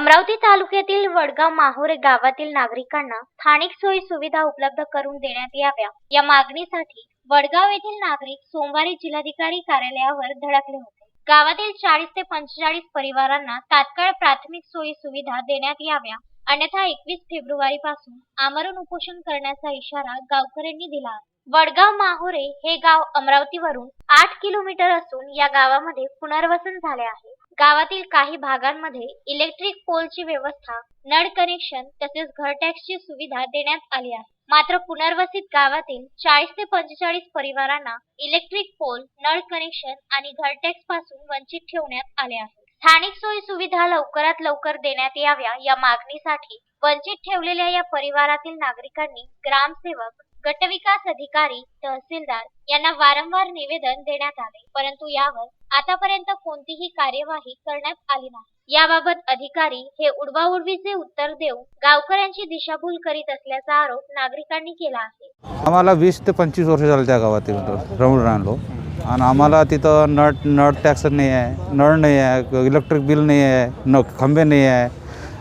अमरावती तालुक्यातील वडगाव माहोरे गावातील नागरिकांना स्थानिक सोयी सुविधा उपलब्ध करून देण्यात याव्या. या मागणीसाठी वडगाव येथील नागरिक सोमवारी जिल्हाधिकारी कार्यालयावर धडकले होते. गावातील चाळीस ते पंचेचाळीस परिवारांना तात्काळ प्राथमिक सोयी सुविधा देण्यात याव्या. अन्यथा एकवीस फेब्रुवारी पासून आमरण उपोषण करण्याचा इशारा गावकऱ्यांनी दिला. वडगाव माहोरे हे गाव अमरावतीवरून आठ किलोमीटर असून या गावामध्ये पुनर्वसन झाले आहे. गावातील काही भागांमध्ये इलेक्ट्रिक पोलची व्यवस्था नळ कनेक्शन तसेच घर टॅक्सची सुविधा देण्यात आली आहे. मात्र पुनर्वसित गावातील चाळीस ते पंचेचाळीस परिवारांना इलेक्ट्रिक पोल नळ कनेक्शन आणि घर टॅक्सपासून वंचित ठेवण्यात आले आहे. स्थानिक सोयी सुविधा लवकरात लवकर देण्यात याव्या या मागणीसाठी वंचित ठेवलेल्या या परिवारातील नागरिकांनी ग्रामसेवक गटविकास अधिकारी तहसीलदार यांना वारंवार निवेदन देण्यात आले. परंतु यावर आतापर्यंत कोणतीही कार्यवाही करण्यात आली नाही. याबाबत अधिकारी हे उडवाउडवीचे उत्तर देऊन गावकऱ्यांची दिशाभूल करीत असल्याचा आरोप नागरिकांनी केला आहे. आम्हाला वीस ते पंचवीस वर्ष झाले त्या गावात राहून राहिलो. आणि आम्हाला तिथं नळ नळ टॅक्स नाही आहे नळ नाही आहे इलेक्ट्रिक बिल नाही आहे न खंबे नाही आहे.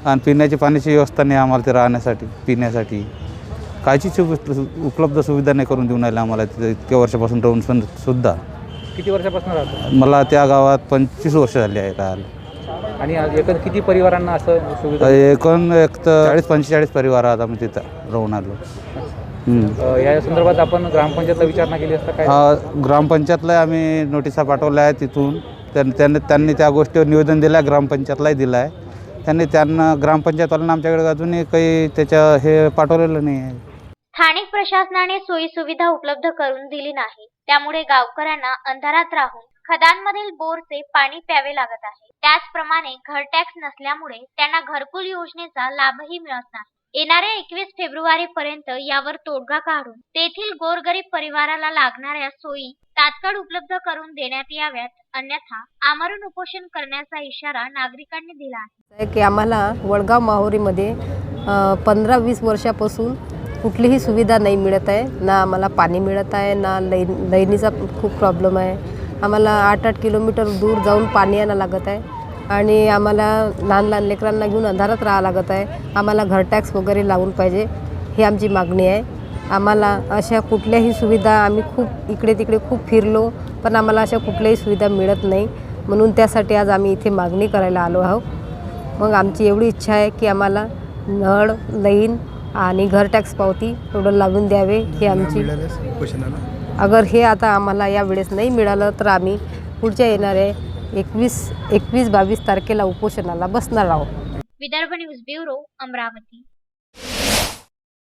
आणि पिण्याची पाण्याची व्यवस्था नाही आम्हाला ते राहण्यासाठी पिण्यासाठी. कायची उपलब्ध सुविधा नाही करून देऊन राहिल्या आम्हाला तिथं इतक्या वर्षापासून राहून पण सुद्धा. किती वर्षापासून राहतो? मला त्या गावात पंचवीस वर्ष झाली आहे राहायला. आणि एकूण किती परिवारांना असं सुविधा एकूण एक तर चाळीस पंचेचाळीस परिवार आहात आम्ही तिथं राहून आलो. हम्म. अ, या संदर्भात आपण ग्रामपंचायतला विचारणा केली असता काय? हा, ग्रामपंचायतला आम्ही नोटिसा पाठवल्या आहे तिथून. त्यां- त्यांनी त्यांनी त्या गोष्टीवर निवेदन दिलं आहे ग्रामपंचायतलाही दिलं आहे त्यांनी त्यांना ग्रामपंचायतवाल्यांना आमच्याकडे अजूनही काही त्याच्या हे पाठवलेलं नाही आहे. स्थानिक प्रशासनाने सोयी सुविधा उपलब्ध करून दिली नाही. त्यामुळे गावकऱ्यांना अंधारात राहून खदांमधील बोरचे पाणी प्यावे लागत आहे. त्याचप्रमाणे घर टॅक्स नसल्यामुळे त्यांना घरकुल योजनेचा लाभही मिळत नाही. येणाऱ्या एकवीस फेब्रुवारी पर्यंत यावर तोडगा काढून तेथील गोरगरीब परिवाराला लागणाऱ्या सोयी तात्काळ उपलब्ध करून देण्यात याव्यात अन्यथा आमरण उपोषण करण्याचा इशारा नागरिकांनी दिला आहे. आहे की आम्हाला वडगाव माहुरीमध्ये पंधरा वीस वर्षापासून कुठलीही सुविधा नाही मिळत आहे. ना आम्हाला पाणी मिळत आहे ना लैन लैनीचा खूप प्रॉब्लेम आहे. आम्हाला आठ आठ किलोमीटर दूर जाऊन पाणी आणायला लागत आहे. आणि आम्हाला लहान लहान लेकरांना घेऊन अंधारात राहावं लागत आहे. आम्हाला घर टॅक्स वगैरे लावून पाहिजे ही आमची मागणी आहे. आम्हाला अशा कुठल्याही सुविधा आम्ही खूप इकडे तिकडे खूप फिरलो पण आम्हाला अशा कुठल्याही सुविधा मिळत नाही. म्हणून त्यासाठी आज आम्ही इथे मागणी करायला आलो आहोत. मग आमची एवढी इच्छा आहे की आम्हाला नळ लईन आणि घर टॅक्स पावती एवढं लावून द्यावे ही आमची अगर हे आता आम्हाला या वेळेस नाही मिळालं तर आम्ही पुढच्या येणाऱ्या एकवीस एकवीस बावीस तारखेला उपोषणाला बसणार आहोत. Vidarbha news bureau Amravati.